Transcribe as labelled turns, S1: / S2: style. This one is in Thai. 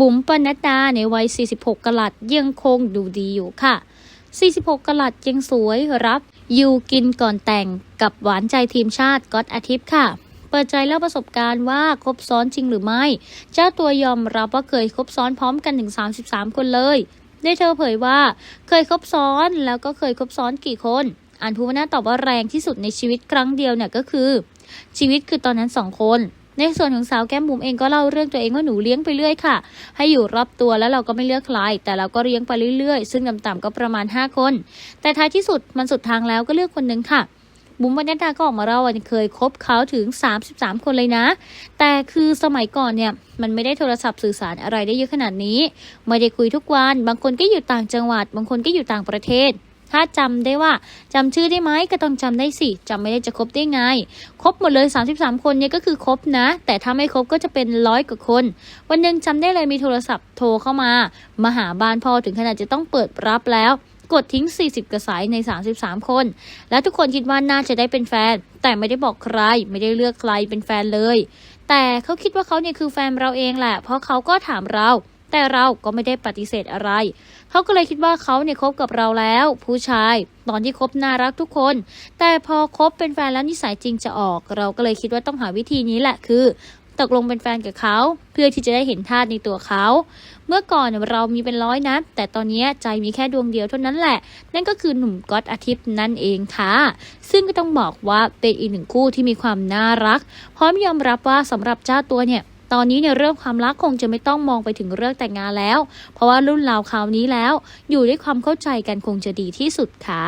S1: บุ๋มปนัดดาในวัย 46 กลัดยังคงดูดีอยู่ค่ะ 46 กลัดยังสวยรับอยู่กินก่อนแต่งกับหวานใจทีมชาติก๊อตอาทิตย์ค่ะ เปิดใจเล่าประสบการณ์ว่าคบซ้อนจริงหรือไม่ เจ้าตัวยอมรับว่าเคยคบซ้อนพร้อมกันถึง 33 คนเลยได้เธอเผยว่าเคยคบซ้อนแล้วก็เคยคบซ้อนกี่คนอันภูวนาตอบว่าแรงที่สุดในชีวิตครั้งเดียวเนี่ยก็คือ ชีวิตคือตอนนั้นสองคน ในส่วนของสาวแก้มบุ๋มเองก็เล่าเรื่องตัวเองว่าหนูเลี้ยงไปเรื่อยค่ะ ให้อยู่รอบตัวแล้วเราก็ไม่เลือกใครแต่เราก็เลี้ยงไปเรื่อยๆ ซึ่งต่ำๆก็ประมาณ 5 คน แต่ท้ายที่สุดมันสุดทางแล้วก็เลือกคนหนึ่งค่ะบุ๋มบรรณดาก็ออกมาเล่าว่าเคยคบเขาถึง 33 คนเลยนะ แต่คือสมัยก่อนเนี่ยมันไม่ได้โทรศัพท์สื่อสารอะไรได้เยอะขนาดนี้ ไม่ได้คุยทุกวัน บางคนก็อยู่ต่างจังหวัด บางคนก็อยู่ต่างประเทศ ถ้าจำได้ว่าจำชื่อได้ไหมก็ต้องจำได้สิจำไม่ได้จะครบได้ไง ครบหมดเลย 33 คนเนี่ยก็คือครบนะ แต่ถ้าไม่ครบก็จะเป็นร้อยกว่าคน วันหนึ่งจำได้เลยมีโทรศัพท์โทรเข้ามา มาหาบ้านพ่อถึงขนาดจะต้องเปิดรับแล้วกดทิ้ง 40 กระสายใน 33 คน และทุกคนคิดว่าน่าจะได้เป็นแฟน แต่ไม่ได้บอกใคร ไม่ได้เลือกใครเป็นแฟนเลย แต่เขาคิดว่าเขาเนี่ยคือแฟนเราเองแหละ เพราะเขาก็ถามเรา แต่เราก็ไม่ได้ปฏิเสธอะไร เขาก็เลยคิดว่าเขาเนี่ยคบกับเราแล้ว ผู้ชาย ตอนที่คบน่ารักทุกคน แต่พอคบเป็นแฟนแล้วนิสัยจริงจะออก เราก็เลยคิดว่าต้องหาวิธีนี้แหละคือตกลงเป็นแฟนกับเขาเพื่อที่จะได้เห็นท่าในตัวเขา เมื่อก่อนเนี่ยเรามีเป็นร้อยนะ แต่ตอนนี้ใจมีแค่ดวงเดียวเท่านั้นแหละ นั่นก็คือหนุ่มก๊อตอาทิตย์นั่นเองค่ะ ซึ่งก็ต้องบอกว่าเป็นอีกหนึ่งคู่ที่มีความน่ารัก พร้อมยอมรับว่าสำหรับเจ้าตัวเนี่ย ตอนนี้เนี่ยเรื่องความรักคงจะไม่ต้องมองไปถึงเรื่องแต่งงานแล้ว เพราะว่ารุ่นราวคราวนี้แล้ว อยู่ด้วยความเข้าใจกันคงจะดีที่สุดค่ะ